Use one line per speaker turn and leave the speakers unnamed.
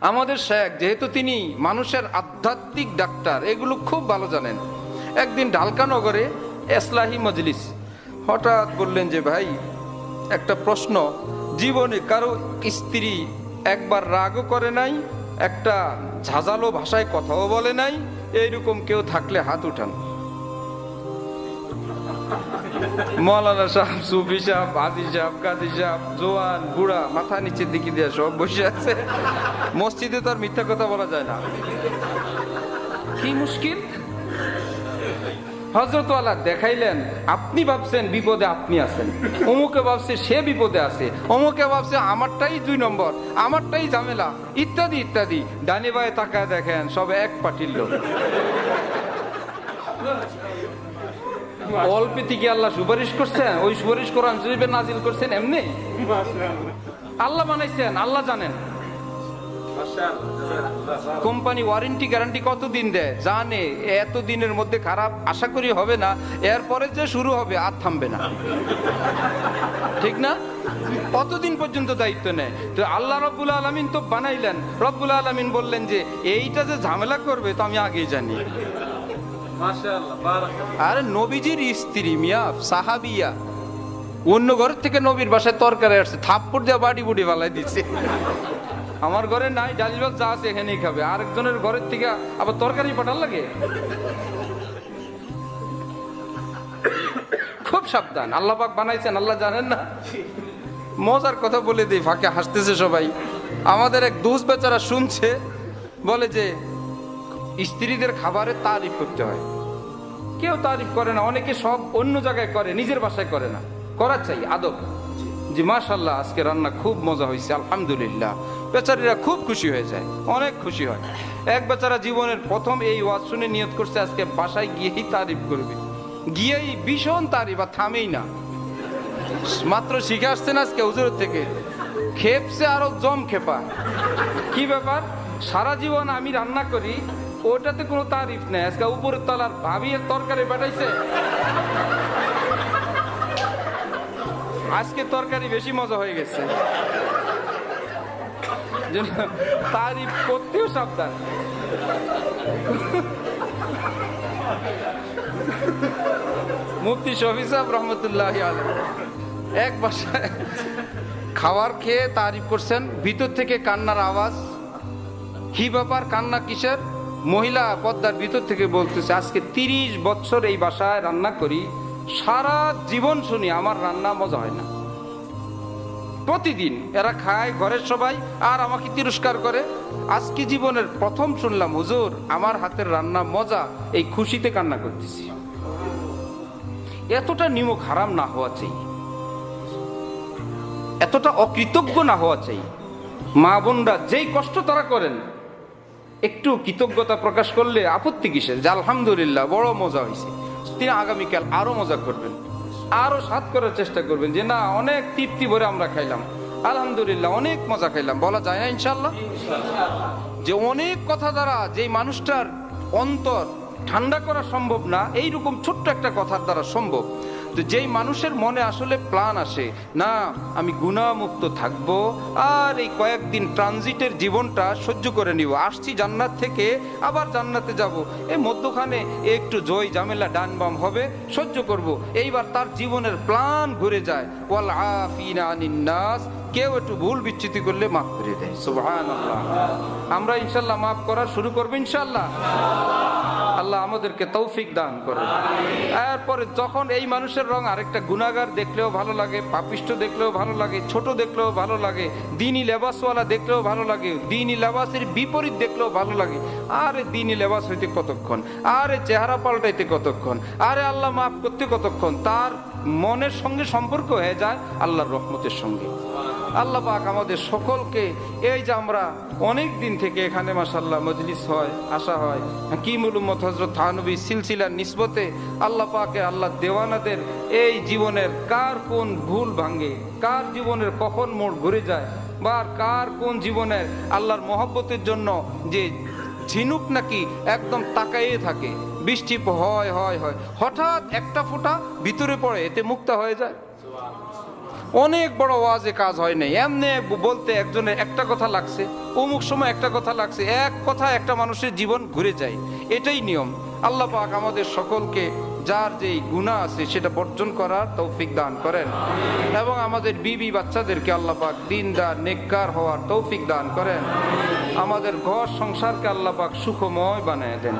আমাদের শেখ, যেহেতু তিনি মানুষের আধ্যাত্মিক ডাক্তার, এগুলো খুব ভালো জানেন। একদিন ঢালকানগরে এসলাহি মজলিস, হঠাৎ বললেন যে, ভাই, একটা প্রশ্ন। জীবনে কারও স্ত্রী একবার রাগও করে নাই, একটা ঝাঁঝালো ভাষায় কথাও বলে নাই, এইরকম কেউ থাকলে হাত উঠান। মৌলানা সাহেব, সুফি সাহেব আজি সাহেব, কাজী সাহেব, জোয়ান, বুড়া, মাথা নিচের দিকে দিয়ে সব বসে আছে। মসজিদে তো আর মিথ্যা কথা বলা যায় না। কি মুশকিল? হজরত আল্লাহ দেখাইলেন, আপনি ভাবছেন বিপদে আপনি আছেন। অমুকে ভাবছে সে বিপদে আছে। অমুকে ভাবছে আমারটাই দুই নম্বর, আমারটাই ঝামেলা। ইত্যাদি ইত্যাদি। ডানে বায়ে তাকায় দেখেন, সব এক পাটির লোক। অল্পে থেকে আল্লাহ সুপারিশ করছেন ওই সুপারিশ কোরআন শরীফে নাজিল করছেন এমনি? আল্লাহ বানাইছেন, আল্লাহ জানেন। কোম্পানি ওয়ারেন্টি গ্যারান্টি কত দিন দেয়? জানে, এত দিনের মধ্যে খারাপ, আশা করি হবে না। এরপরে যে শুরু হবে, আর থামবে না। ঠিক না? কতদিন পর্যন্ত দায়িত্ব নেয়? তো আল্লাহ রব্বুল আলমিন তো বানাইলেন। রব্বুল আলমিন বললেন যে, এইটা যে ঝামেলা করবে, তো আমি আগেই জানি। আরে নবীজির স্ত্রী মিয়া, সাহাবিয়া। অন্য ঘরের থেকে নবীর বাসায় তরকারি আসছে, থাপ্পড় দিয়ে বাড়ি বুড়ি ফালাই দিচ্ছে আমার ঘরে নাই ডাল ভাত যা আছে এখানেই খাবে। আরেকজনের ঘরের থেকে আবার তরকারি পাঠান লাগে? খুব সাবধান, আল্লাহ পাক বানাইছেন, আল্লাহ জানেন না। মজার কথা বলে দিই, ফাঁকে হাসতেছে সবাই। আমাদের এক দুস বেচারা শুনছে, বলে যে স্ত্রীদের খাবারের তারিফ করতে হয়। কেউ তারিফ করে না, অনেকে সব অন্য জায়গায় করে, নিজের বাসায় করে না। করার চাই, আদব। যে মাশাল্লাহ আজকে রান্না খুব মজা হয়েছে, আলহামদুলিল্লাহ। বেচারিরা খুব খুশি হয়ে যায়, অনেক খুশি হয়। এক বেচারা জীবনের প্রথম এই ওয়াজ শুনে নিয়ত করছে, আজকে বাসায় গিয়েই তারিফ করবে। গিয়েই ভীষণ তারিফ, আর থামেই না। মাত্র শিখে আসছেন আজকে হুজুরের থেকে। খেপছে আরও জম খেপা। কি ব্যাপার? সারা জীবন আমি রান্না করি ওটাতে কোনো তারিফ নেই। আজকে উপরের তলার ভাবি এর তরকারি পাঠাইছে আজকে তরকারি বেশি মজা হয়ে গেছে। তারিফ করতেও সাবধান। মুফতি শফি সাহেব রহমতুল্লাহ এক বাসায় খাবার খেয়ে তারিফ করছেন। ভিতর থেকে কান্নার আওয়াজ। কি ব্যাপার? কান্না কিসের? মহিলা পদ্মার ভিতর থেকে বলতেছে, আজকে তিরিশ বছর এই বাসায় রান্না করি, সারা জীবন শুনি আমার রান্না মজা হয় না। প্রতিদিন এরা খায় ঘরের সবাই, আর আমাকে তিরস্কার করে। আজকে জীবনের প্রথম শুনলাম, হুজুর, আমার হাতের রান্না মজা, এই খুশিতে কান্না করতেছি। এতটা নিমক হারাম না হওয়া চাই। এতটা অকৃতজ্ঞ না হওয়া চাই। মা বোনরা যেই কষ্ট তারা করেন একটু কৃতজ্ঞতা প্রকাশ করলে আপত্তি কিসের? যে আলহামদুলিল্লাহ, বড় মজা হয়েছে তিনি আগামীকাল আরও মজা করবেন। আরও স্বাদ করার চেষ্টা করবেন যে, না, অনেক তৃপ্তি ভরে আমরা খাইলাম। আলহামদুলিল্লাহ, অনেক মজা খাইলাম। বলা যায় না ইনশাল্লাহ যে অনেক কথা দ্বারা যেই মানুষটার অন্তর ঠান্ডা করা সম্ভব না, এইরকম ছোট্ট একটা কথার দ্বারা সম্ভব। তো যেই মানুষের মনে আসলে প্ল্যান আসে, না, আমি গুণামুক্ত থাকব, আর এই কয়েকদিন ট্রানজিটের জীবনটা সহ্য করে নিব। আসছি জান্নাত থেকে, আবার জান্নাতে যাব। এই মধ্যখানে একটু জয় ঝামেলা ডান বাম হবে, সহ্য করব। এইবার তার জীবনের প্ল্যান ঘুরে যায়। ওয়াল আফিনা নাস কেউ একটু ভুল বিচ্যুতি করলে মাফ করে দেয়। সুবহান আমরা ইনশাল্লাহ মাফ করা শুরু করব ইনশাল্লাহ। আল্লাহ আমাদেরকে তৌফিক দান করে এরপরে যখন এই মানুষের রং আরেকটা গুণাগার দেখলেও ভালো লাগে পাপিষ্ট দেখলেও ভালো লাগে, ছোট দেখলেও ভালো লাগে দিনই লেবাসওয়ালা দেখলেও ভালো লাগে দিনই লেবাসের বিপরীত দেখলেও ভালো লাগে, আরে দিনই লেবাস হইতে কতক্ষণ? আরে চেহারা পাল্টাইতে কতক্ষণ? আরে আল্লাহ মাফ করতে কতক্ষণ? তার মনের সঙ্গে সম্পর্ক হয়ে যায় আল্লাহর রহমতের সঙ্গে। আল্লাহ পাক আমাদের সকলকে, এই যে আমরা অনেক দিন থেকে এখানে মাসাল্লাহ মজলিস হয়, আসা হয়, হাকিমুল উম্মত হজরত থানবী সিলসিলার নিসবতে আল্লাহ পাকে আল্লাহ দেওয়ানাদের এই জীবনের কার কোন ভুল ভাঙে, কার জীবনের কখন মোড় ঘুরে যায়, বা কার কোন জীবনের আল্লাহর মহব্বতের জন্য যে ঝিনুক নাকি একদম তাকাইয়ে থাকে, বৃষ্টি হয় হয় হয়, হঠাৎ একটা ফোঁটা ভিতরে পড়ে, এতে মুক্তা হয়ে যায়? অনেক বড় ওয়াজে কাজ হয় নাই। এমনি বলতে একজনের একটা কথা লাগছে, অমুক সময় একটা কথা লাগছে, এক কথা একটা মানুষের জীবন ঘুরে যায়। এটাই নিয়ম। আল্লাহ পাক আমাদের সকলকে যার যেই গুণা আছে সেটা বর্জন করার তৌফিক দান করেন। এবং আমাদের বিবি বাচ্চাদেরকে আল্লাহ পাক দিনদার, নেককার হওয়ার তৌফিক দান করেন। আমাদের ঘর সংসারকে আল্লাহ পাক সুখময় বানিয়ে দেন।